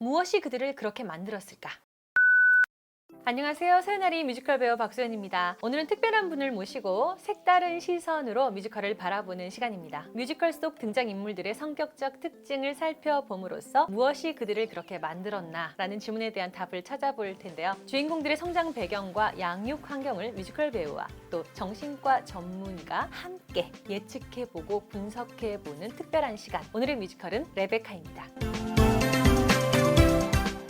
무엇이 그들을 그렇게 만들었을까? 안녕하세요. 소연아리 뮤지컬 배우 박소연입니다. 오늘은 특별한 분을 모시고 색다른 시선으로 뮤지컬을 바라보는 시간입니다. 뮤지컬 속 등장인물들의 성격적 특징을 살펴봄으로써 무엇이 그들을 그렇게 만들었나 라는 질문에 대한 답을 찾아볼 텐데요. 주인공들의 성장 배경과 양육 환경을 뮤지컬 배우와 또 정신과 전문의가 함께 예측해보고 분석해보는 특별한 시간. 오늘의 뮤지컬은 레베카입니다.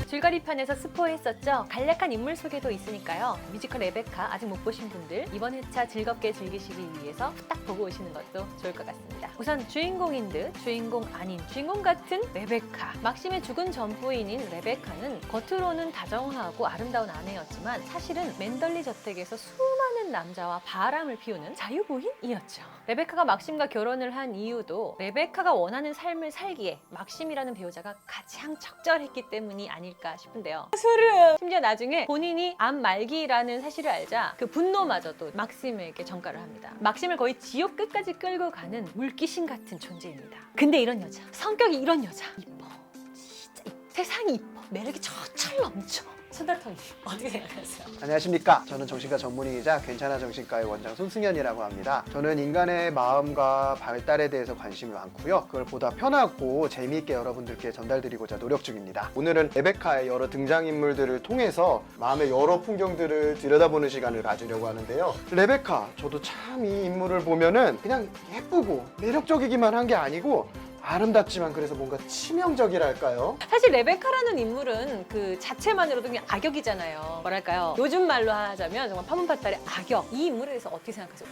줄거리편에서 스포했었죠. 간략한 인물 소개도 있으니까요. 뮤지컬 레베카 아직 못 보신 분들 이번 회차 즐겁게 즐기시기 위해서 딱 보고 오시는 것도 좋을 것 같습니다. 우선 주인공인 듯 주인공 아닌 주인공 같은 레베카. 막심의 죽은 전부인인 레베카는 겉으로는 다정하고 아름다운 아내였지만 사실은 맨덜리 저택에서 수많은 남자와 바람을 피우는 자유부인이었죠. 레베카가 막심과 결혼을 한 이유도 레베카가 원하는 삶을 살기에 막심이라는 배우자가 가장 적절했기 때문이 아닐까 싶은데요. 소름! 심지어 나중에 본인이 암 말기라는 사실을 알자 그 분노마저도 막심에게 전가를 합니다. 막심을 거의 지옥 끝까지 끌고 가는 물귀신 같은 존재입니다. 근데 이런 여자, 성격이 이런 여자 이뻐. 진짜 이뻐. 세상이 이뻐. 매력이 저철 넘쳐. 손달통이 어떻게 생각하세요? 안녕하십니까. 저는 정신과 전문의이자 괜찮아 정신과의 원장 손승현이라고 합니다. 저는 인간의 마음과 발달에 대해서 관심이 많고요. 그걸 보다 편하고 재미있게 여러분들께 전달드리고자 노력 중입니다. 오늘은 레베카의 여러 등장인물들을 통해서 마음의 여러 풍경들을 들여다보는 시간을 가지려고 하는데요. 레베카, 저도 참 이 인물을 보면은 그냥 예쁘고 매력적이기만 한 게 아니고 아름답지만 그래서 뭔가 치명적이랄까요? 사실 레베카라는 인물은 그 자체만으로도 그냥 악역이잖아요. 뭐랄까요? 요즘 말로 하자면 정말 파문파탈의 악역. 이 인물에 대해서 어떻게 생각하세요?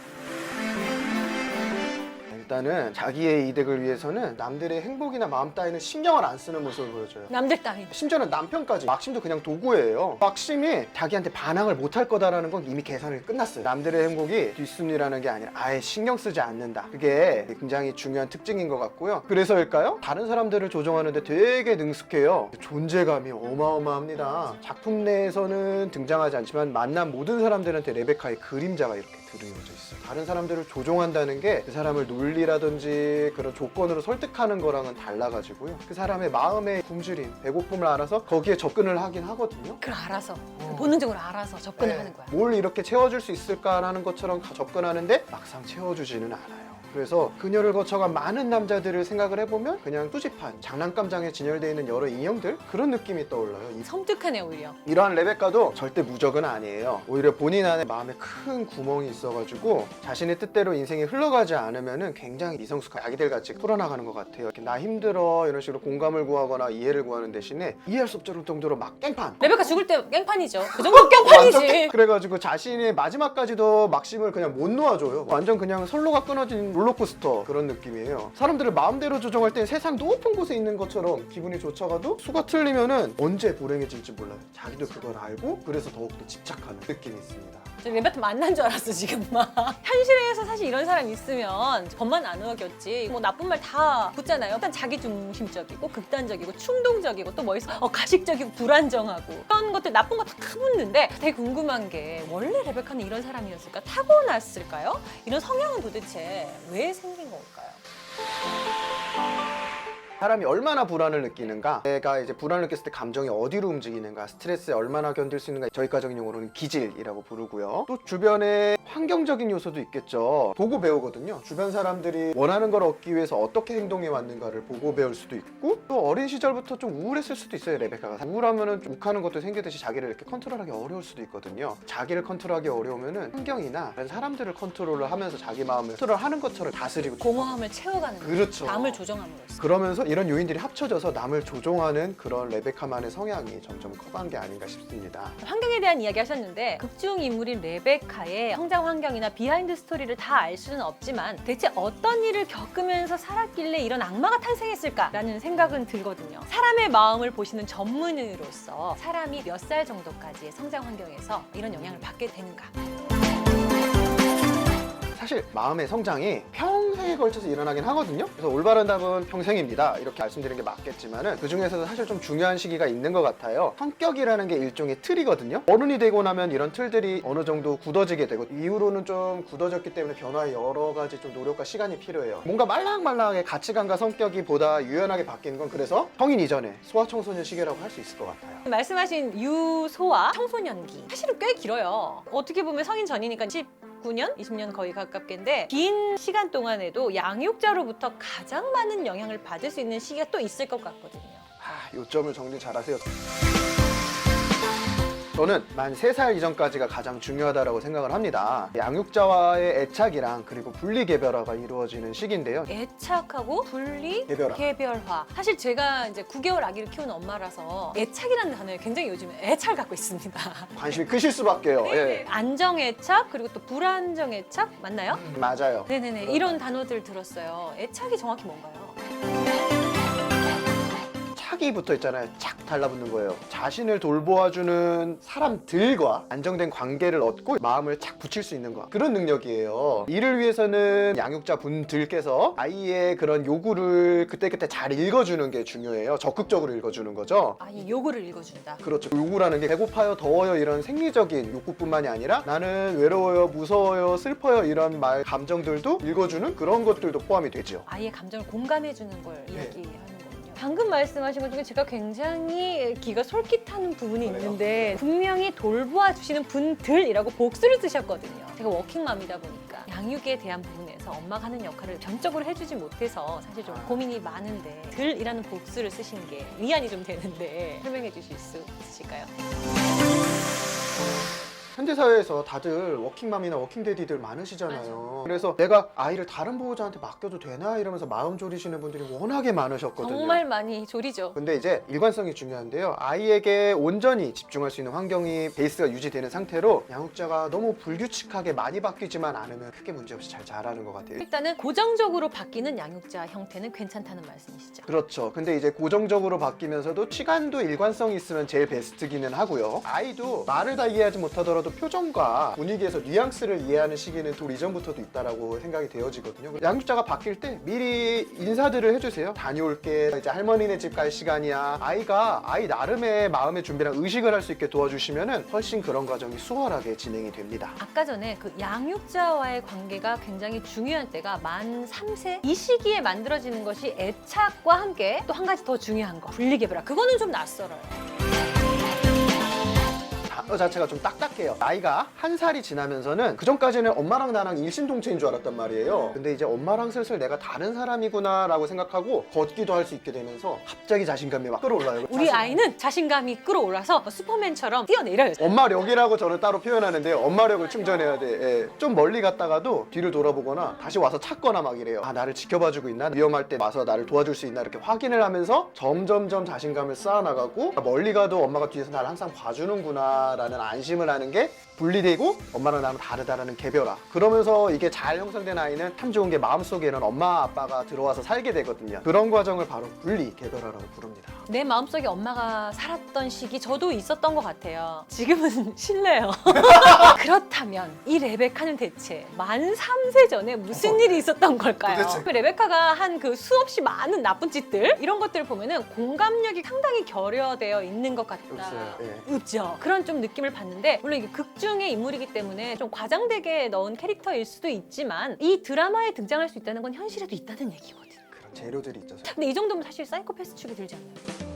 일단은 자기의 이득을 위해서는 남들의 행복이나 마음 따위는 신경을 안 쓰는 모습을 보여줘요. 남들 따위. 심지어는 남편까지 막심도 그냥 도구예요. 막심이 자기한테 반항을 못할 거다라는 건 이미 계산이 끝났어요. 남들의 행복이 뒷순위라는 게 아니라 아예 신경 쓰지 않는다. 그게 굉장히 중요한 특징인 것 같고요. 그래서일까요? 다른 사람들을 조종하는데 되게 능숙해요. 존재감이 어마어마합니다. 작품 내에서는 등장하지 않지만 만난 모든 사람들한테 레베카의 그림자가 이렇게 드러워져 있어요. 다른 사람들을 조종한다는 게 그 사람을 논리라든지 그런 조건으로 설득하는 거랑은 달라가지고요. 그 사람의 마음의 굶주림, 배고픔을 알아서 거기에 접근을 하긴 하거든요. 그걸 알아서 어. 본능적으로 알아서 접근을 네. 하는 거야. 뭘 이렇게 채워줄 수 있을까라는 것처럼 가- 접근하는데 막상 채워주지는 않아요. 그래서 그녀를 거쳐간 많은 남자들을 생각을 해보면 그냥 수집한 장난감장에 진열되어 있는 여러 인형들 그런 느낌이 떠올라요. 이- 섬뜩하네 오히려. 이러한 레베카도 절대 무적은 아니에요. 오히려 본인 안에 마음에 큰 구멍이 있어가지고 자신의 뜻대로 인생이 흘러가지 않으면은 굉장히 미성숙한 아기들 같이 풀어나가는 것 같아요. 이렇게 나 힘들어 이런 식으로 공감을 구하거나 이해를 구하는 대신에 이해할 수 없을 정도로 막 깽판. 레베카 죽을 때 깽판이죠. 그 정도 깽판이지. 완전 그래가지고 자신의 마지막까지도 막심을 그냥 못 놓아줘요. 완전 그냥 선로가 끊어진 롤러코스터 그런 느낌이에요. 사람들을 마음대로 조종할 때 세상 높은 곳에 있는 것처럼 기분이 좋다가도 수가 틀리면은 언제 불행해질지 몰라요. 자기도 그걸 알고 그래서 더욱더 집착하는 느낌이 있습니다. 저 레베카 만난 줄 알았어 지금 막. 현실에서 사실 이런 사람 있으면 법만 안 어겼지. 뭐 나쁜 말 다 붙잖아요. 일단 자기 중심적이고 극단적이고 충동적이고 또 뭐 있어? 어 가식적이고 불안정하고 그런 것들 나쁜 거 다 붙는데 되게 궁금한 게 원래 레베카는 이런 사람이었을까? 타고났을까요? 이런 성향은 도대체 왜 생긴 걸까요? 사람이 얼마나 불안을 느끼는가 내가 이제 불안을 느꼈을 때 감정이 어디로 움직이는가 스트레스에 얼마나 견딜 수 있는가 저희과적인 용어로는 기질이라고 부르고요. 또 주변에 환경적인 요소도 있겠죠. 보고 배우거든요. 주변 사람들이 원하는 걸 얻기 위해서 어떻게 행동해 왔는가를 보고 배울 수도 있고 또 어린 시절부터 좀 우울했을 수도 있어요 레베카가. 우울하면은 좀 욱하는 것도 생기듯이 자기를 이렇게 컨트롤하기 어려울 수도 있거든요. 자기를 컨트롤하기 어려우면은 환경이나 사람들을 컨트롤을 하면서 자기 마음을 컨트롤하는 것처럼 다스리고 공허함을 채워가는 거죠. 그렇죠. 남을 조정함으로써. 그러면서 이런 요인들이 합쳐져서 남을 조종하는 그런 레베카만의 성향이 점점 커간 게 아닌가 싶습니다. 환경에 대한 이야기 하셨는데 극중 인물인 레베카의 성장 환경이나 비하인드 스토리를 다 알 수는 없지만 대체 어떤 일을 겪으면서 살았길래 이런 악마가 탄생했을까라는 생각은 들거든요. 사람의 마음을 보시는 전문의로서 사람이 몇 살 정도까지의 성장 환경에서 이런 영향을 받게 되는가? 사실 마음의 성장이 평생에 걸쳐서 일어나긴 하거든요. 그래서 올바른 답은 평생입니다. 이렇게 말씀드리는 게 맞겠지만은 그 중에서도 사실 좀 중요한 시기가 있는 것 같아요. 성격이라는 게 일종의 틀이거든요. 어른이 되고 나면 이런 틀들이 어느 정도 굳어지게 되고 이후로는 좀 굳어졌기 때문에 변화에 여러 가지 좀 노력과 시간이 필요해요. 뭔가 말랑말랑하게 가치관과 성격이 보다 유연하게 바뀌는 건 그래서 성인 이전에 소아청소년 시기라고 할 수 있을 것 같아요. 말씀하신 유소와 청소년기 사실은 꽤 길어요. 어떻게 보면 성인 전이니까 19년, 20년 거의 가깝겠는데 긴 시간 동안에도 양육자로부터 가장 많은 영향을 받을 수 있는 시기가 또 있을 것 같거든요. 아, 요점을 정리 잘하세요. 저는 만 3살 이전까지가 가장 중요하다고 생각을 합니다. 양육자와의 애착이랑 그리고 분리 개별화가 이루어지는 시기인데요. 애착하고 분리, 개별화. 개별화. 사실 제가 이제 9개월 아기를 키우는 엄마라서 애착이라는 단어에 굉장히 요즘에 애착을 갖고 있습니다. 관심이 크실 수밖에요. 예. 안정 애착 그리고 또 불안정 애착 맞나요? 맞아요. 네네네 이런 단어들 들었어요. 애착이 정확히 뭔가요? 착이 붙어 있잖아요. 착 달라붙는 거예요. 자신을 돌보아주는 사람들과 안정된 관계를 얻고 마음을 착 붙일 수 있는 거. 그런 능력이에요. 이를 위해서는 양육자 분들께서 아이의 그런 요구를 그때그때 잘 읽어주는 게 중요해요. 적극적으로 읽어주는 거죠. 아니 요구를 읽어준다. 그렇죠. 요구라는 게 배고파요, 더워요 이런 생리적인 욕구뿐만이 아니라 나는 외로워요, 무서워요, 슬퍼요 이런 말 감정들도 읽어주는 그런 것들도 포함이 되죠. 아이의 감정을 공감해주는 걸 네. 이야기하는. 방금 말씀하신 것 중에 제가 굉장히 기가 솔깃하는 부분이? 있는데 분명히 돌보아 주시는 분들이라고 복수를 쓰셨거든요. 제가 워킹맘이다 보니까 양육에 대한 부분에서 엄마가 하는 역할을 전적으로 해주지 못해서 사실 좀 아. 고민이 많은데 들이라는 복수를 쓰신 게 위안이 좀 되는데 설명해 주실 수 있으실까요? 현대 사회에서 다들 워킹맘이나 워킹데디들 많으시잖아요. 그래서 내가 아이를 다른 보호자한테 맡겨도 되나 이러면서 마음 졸이시는 분들이 워낙에 많으셨거든요. 정말 많이 졸이죠. 근데 이제 일관성이 중요한데요. 아이에게 온전히 집중할 수 있는 환경이 베이스가 유지되는 상태로 양육자가 너무 불규칙하게 많이 바뀌지만 않으면 크게 문제없이 잘 자라는 것 같아요. 일단은 고정적으로 바뀌는 양육자 형태는 괜찮다는 말씀이시죠. 그렇죠. 근데 이제 고정적으로 바뀌면서도 시간도 일관성이 있으면 제일 베스트기는 하고요. 아이도 말을 다 이해하지 못하더라도 표정과 분위기에서 뉘앙스를 이해하는 시기는 돌 이전부터도 있다라고 생각이 되어지거든요. 양육자가 바뀔 때 미리 인사들을 해주세요. 다녀올게. 이제 할머니네 집 갈 시간이야. 아이가 아이 나름의 마음의 준비랑 의식을 할 수 있게 도와주시면은 훨씬 그런 과정이 수월하게 진행이 됩니다. 아까 전에 그 양육자와의 관계가 굉장히 중요한 때가 만 3세 이 시기에 만들어지는 것이 애착과 함께 또 한 가지 더 중요한 거 분리개별화 그거는 좀 낯설어요 단어 자체가 좀 딱딱해요. 나이가 한 살이 지나면서는 그 전까지는 엄마랑 나랑 일심동체인 줄 알았단 말이에요. 근데 이제 엄마랑 슬슬 내가 다른 사람이구나라고 생각하고 걷기도 할 수 있게 되면서 갑자기 자신감이 막 끌어올라요. 우리 자신- 아이는 자신감이 끌어올라서 슈퍼맨처럼 뛰어내려요 엄마력이라고 저는 따로 표현하는데요. 엄마력을 충전해야 돼. 예. 좀 멀리 갔다가도 뒤를 돌아보거나 다시 와서 찾거나 막 이래요. 아 나를 지켜봐주고 있나? 위험할 때 와서 나를 도와줄 수 있나? 이렇게 확인을 하면서 점점점 자신감을 쌓아나가고 멀리 가도 엄마가 뒤에서 나를 항상 봐주는구나 라는 안심을 하는 게 분리되고 엄마랑 나랑 다르다라는 개별화. 그러면서 이게 잘 형성된 아이는 참 좋은 게 마음속에는 엄마 아빠가 들어와서 살게 되거든요. 그런 과정을 바로 분리 개별화라고 부릅니다. 내 마음속에 엄마가 살았던 시기 저도 있었던 것 같아요 지금은 실례요 그렇다면 이 레베카는 대체 만 3세 전에 무슨 일이 있었던 걸까요? 도대체. 그 레베카가 한 그 수없이 많은 나쁜 짓들 이런 것들을 보면은 공감력이 상당히 결여되어 있는 것 같다 없어요. 예. 없죠. 그런 좀 느낌을 받는데 물론 이게 극중의 인물이기 때문에 좀 과장되게 넣은 캐릭터일 수도 있지만 이 드라마에 등장할 수 있다는 건 현실에도 있다는 얘기거든. 그런 재료들이 있죠. 근데 이 정도면 사실 사이코패스 축이 들지 않나요?